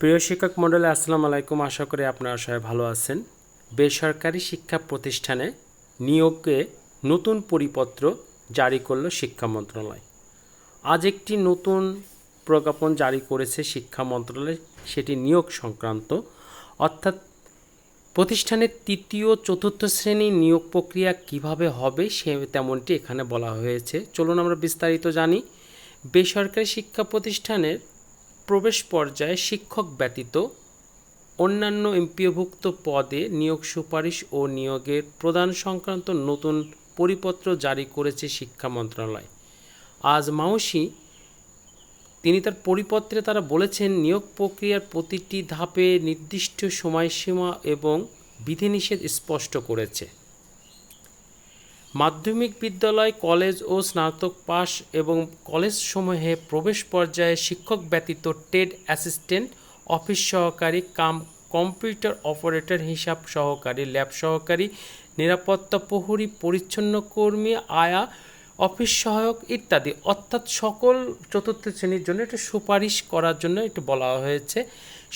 প্রিয় শিক্ষক মণ্ডলী, আসসালামু আলাইকুম। আশা করি আপনারা সবাই ভালো আছেন। বেসরকারি শিক্ষা প্রতিষ্ঠানে নিয়োগে নতুন পরিপত্র জারি করল শিক্ষা মন্ত্রণালয়। আজ একটি নতুন প্রজ্ঞাপন জারি করেছে শিক্ষা মন্ত্রণালয়, সেটি নিয়োগ সংক্রান্ত। অর্থাৎ প্রতিষ্ঠানের তৃতীয়, চতুর্থ শ্রেণি নিয়োগ প্রক্রিয়া কীভাবে হবে, সে তেমনটি এখানে বলা হয়েছে। চলুন আমরা বিস্তারিত জানি। বেসরকারি শিক্ষা প্রতিষ্ঠানের প্রবেশ পর্যায়ে শিক্ষক ব্যতীত অন্যান্য এমপিওভুক্ত পদে নিয়োগ সুপারিশ ও নিয়োগের প্রদান সংক্রান্ত নতুন পরিপত্র জারি করেছে শিক্ষা মন্ত্রণালয়। আজ মাউসি, তিনি তার পরিপত্রে তারা বলেছেন, নিয়োগ প্রক্রিয়ার প্রতিটি ধাপে নির্দিষ্ট সময়সীমা এবং বিধিনিষেধ স্পষ্ট করেছে। মাধ্যমিক বিদ্যালয়, কলেজ ও স্নাতক পাস এবং কলেজ সমূহে প্রবেশ পর্যায়ে শিক্ষক ব্যতীত টেড অ্যাসিস্ট্যান্ট, অফিস সহকারী, কাম কম্পিউটার অপারেটর হিসাব সহকারী, ল্যাব সহকারী, নিরাপত্তা প্রহরী, পরিচ্ছন্ন কর্মী, আয়া অফিস সহায়ক ইত্যাদি। অর্থাৎ সকল চতুর্থ শ্রেণির জন্য একটু সুপারিশ করার জন্য একটু বলা হয়েছে।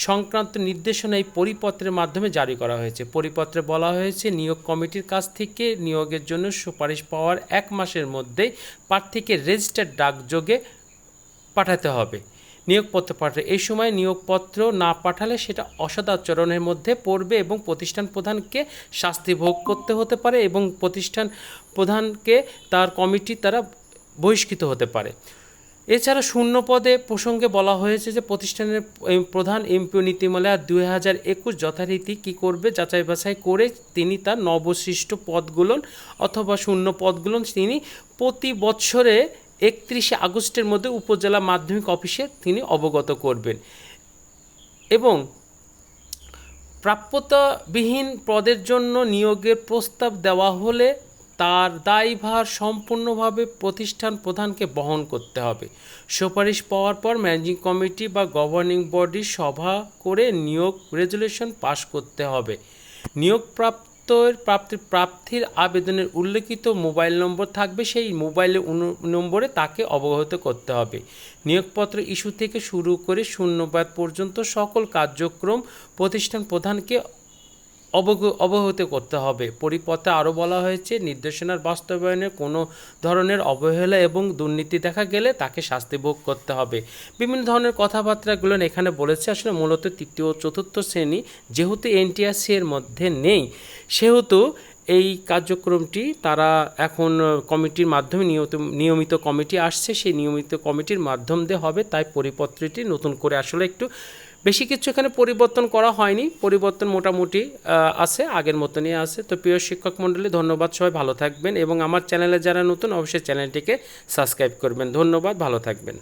সংক্রান্ত নির্দেশনা এই পরিপত্রের মাধ্যমে জারি করা হয়েছে। পরিপত্রে বলা হয়েছে, নিয়োগ কমিটির কাছ থেকে নিয়োগের জন্য সুপারিশ পাওয়ার এক মাসের মধ্যেই প্রার্থীকে রেজিস্টার্ড ডাকযোগে পাঠাতে হবে। নিয়োগপত্র পাঠাতে। এই সময় নিয়োগপত্র না পাঠালে সেটা অসদাচরণের মধ্যে পড়বে এবং প্রতিষ্ঠান প্রধানকে শাস্তি ভোগ করতে হতে পারে এবং প্রতিষ্ঠান প্রধানকে তার কমিটি তারা বহিষ্কৃত হতে পারে। এছাড়া শূন্য পদে প্রসঙ্গে বলা হয়েছে যে প্রতিষ্ঠানের প্রধান এমপিও নীতিমালা দুই হাজার একুশ যথারীতি কী করবে যাচাই বাছাই করে তিনি তার নবশিষ্ট পদগুলো অথবা শূন্য পদগুলো তিনি প্রতি বছরে একত্রিশে আগস্টের মধ্যে উপজেলা মাধ্যমিক অফিসে তিনি অবগত করবেন। এবং প্রাপ্যতাবিহীন পদের জন্য নিয়োগের প্রস্তাব দেওয়া হলে তার দায়ভার সম্পূর্ণভাবে প্রতিষ্ঠান প্রধানকে বহন করতে হবে। সুপারিশ পাওয়ার পর ম্যানেজিং কমিটি বা গভর্নিং বডি সভা করে নিয়োগ রেজুলেশন পাশ করতে হবে। নিয়োগপ্রাপ্ত প্রাপ্তির প্রার্থীর আবেদনের উল্লেখিত মোবাইল নম্বর থাকবে, সেই মোবাইলের নম্বরে তাকে অবগত করতে হবে। নিয়োগপত্র ইস্যু থেকে শুরু করে শূন্যবাদ পর্যন্ত সকল কার্যক্রম প্রতিষ্ঠান প্রধানকে অবগ, অবহিত করতে হবে। পরিপথে আরও বলা হয়েছে, নির্দেশনার বাস্তবায়নে কোনো ধরনের অবহেলা এবং দুর্নীতি দেখা গেলে তাকে শাস্তি ভোগ করতে হবে। বিভিন্ন ধরনের কথাবার্তাগুলো এখানে বলেছে, আসলে মূলত তৃতীয় ও চতুর্থ শ্রেণি যেহেতু এনটিআরসি এর মধ্যে নেই সেহেতু এই কার্যক্রমটি তারা এখন কমিটির মাধ্যমে নিয়মিত নিয়মিত কমিটি আসছে, সেই নিয়মিত কমিটির মাধ্যম দিয়ে হবে, তাই পরিপত্রটি নতুন করে আসলে একটু বেশি কিছু এখানে পরিবর্তন করা হয়নি, পরিবর্তন মোটামুটি আছে, আগের মতনই আছে। তো প্রিয় শিক্ষক মণ্ডলী, ধন্যবাদ, সবাই ভালো থাকবেন এবং আমার চ্যানেলে যারা নতুন, অবশ্যই চ্যানেলটিকে সাবস্ক্রাইব করবেন। ধন্যবাদ, ভালো থাকবেন।